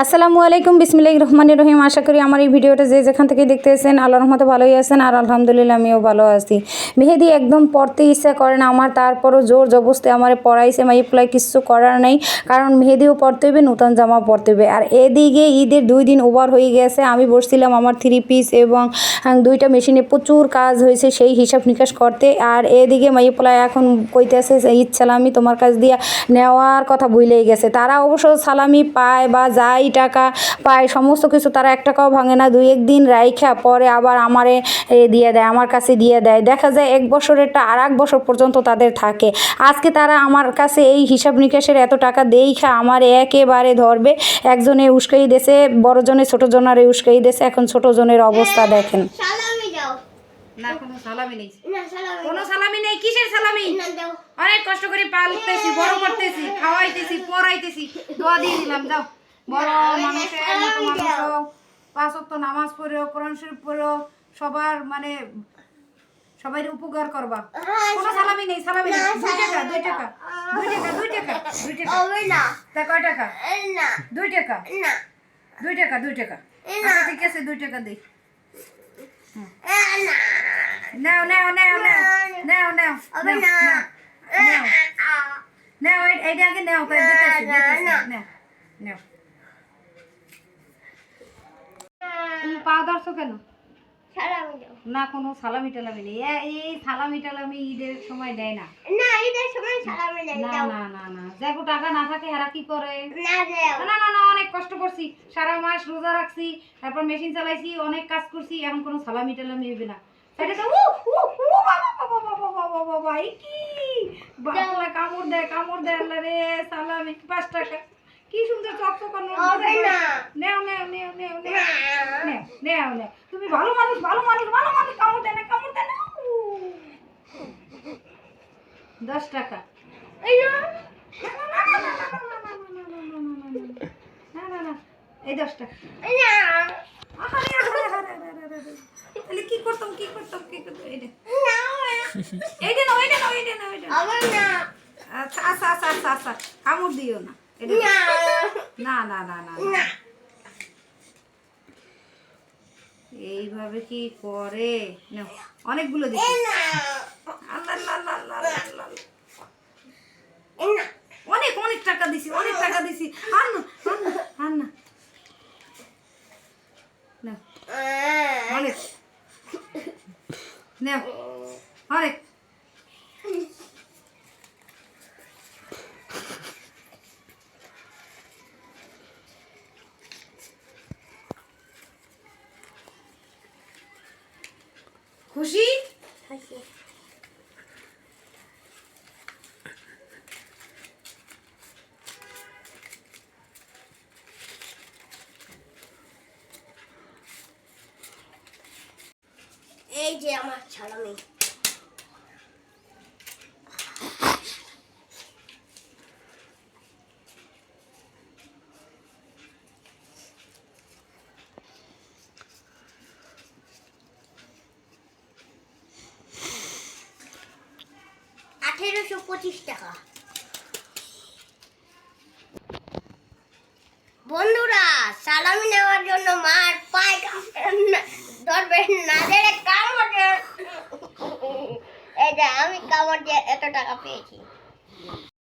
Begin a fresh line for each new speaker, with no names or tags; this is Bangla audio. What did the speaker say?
আসসালামু আলাইকুম বিসমিল্লাহ রহমানির রহিম। আশা করি আমার এই ভিডিওটা যে যেখান থেকে দেখতে এসেছেন আল্লাহ রহমতে ভালোই আছেন, আর আলহামদুলিল্লাহ আমিও ভালো আছি। মেহেদি একদম পড়তে ইচ্ছা করে না, আমার তারপরও জোর জবস্তি আমার পড়াইছে মাই প্লাই কিছু করার নাই, কারণ মেহেদিও পড়তে হবে নতুন জামা পড়তে হবে আর এদিকে ঈদের দুই দিন ওভার হয়ে গেছে, আমি বসছিলাম আমার থ্রি পিস এবং দুইটা মেশিনে প্রচুর কাজ হয়েছে, সেই হিসাব নিকাশ করতে। আর এদিকে মাই প্লাই এখন কইতেছে ঈদ সালামি তোমার কাছ দিয়ে নেওয়ার কথা ভুলেই গেছে। তারা অবশ্য সালামি পায় বা যাই টাকা পায়, সমস্ত কিছু তারা এক টাকাও ভাঙে না, দুই একদিন রাইখা পরে আবার আমারে দিয়ে দেয়, আমার কাছে দিয়ে দেয়। দেখা যায় এক বছরেরটা আর এক বছর পর্যন্ত তাদের থাকে। আজকে তারা আমার কাছে এই হিসাব নিকাশের এত টাকা দেইখা আমার একেবারে ধরবে। একজনে উস্কাই দেছে বড়জনে ছোটো জনের উস্কাই দেছে এখন ছোটো জনের অবস্থা দেখেন। না কোনো সালামি নেই। কোনো সালামি নেই কিসের সালামি? অনেক কষ্ট করে পালতেছি বড় করতেছি খাওয়াইতেছি পড়াইতেছি। দোয়া দিয়ে দিলাম যাও। বড় মানুষের মানুষ পাঁচ নামাজ পড়ো কোরআন শরীফ পড়ো সবার মানে সবাই উপকার করবা। কোনো সালামি নেই সালামি নেই। দুই টাকা দুই টাকা দুই টাকা দুই টাকা দুই টাকা।
না।
তা কয় টাকা?
না।
দুই টাকা?
না।
দুই টাকা দুই টাকা। আচ্ছা ঠিক আছে দুই টাকা দিই। নাও নাও নাও নাও নাও নাও নাও এইটা আগে নাও তাই দিতেছি দিতেছি নাও নাও। পা ধরছো কেন? না কোনো সালামি টালামি নেই। এই সালামি টালামি ঈদের সময় দেয় না।
না ঈদের সময় সালামি দাও।
না না না। না দেখো টাকা না থাকে এরা কি করে?
না
না না না অনেক কষ্ট করছি। সারা মাস রোজা রাখছি তারপর মেশিন চালাইছি অনেক কাজ করছি এখন কোনো সালামি টালামি হবে না। সেটা তো উ উ উ বাবা বাবা বাবা বাবা বাবা কি? বাবা কামড় দেয় কামড় দেয় রে সালামি পাঁচ টাকা। কি সুন্দর চকচকানো নেও নেও নেও নেও নেও নেও নেও তুমি ভালো মানুষ ভালো মানুষ ভালো মানুষ কামড় দেয় না কামড় দেয় না দশ টাকা
এই না
না না এই দশ টাকা তাহলে কি করতাম কি করতাম কি করতাম এইটা এইটা না এইটা
না
এইটা কামড় দিও না
না
না না না এইভাবে কি করে? না অনেকগুলো দেখি। অনেক অনেক টাকা দিছি অনেক টাকা দিছি। না অনেক। না অনেক। খুশি?
এই যে আমার সালামি আঠেরোশো পঁচিশ টাকা। বন্ধুরা, সালামি নেওয়ার জন্য মার পায়ে ধরবেন না। দিলে কামড়ে এই যে, আমি কামড় দিয়ে এত টাকা পেয়েছি।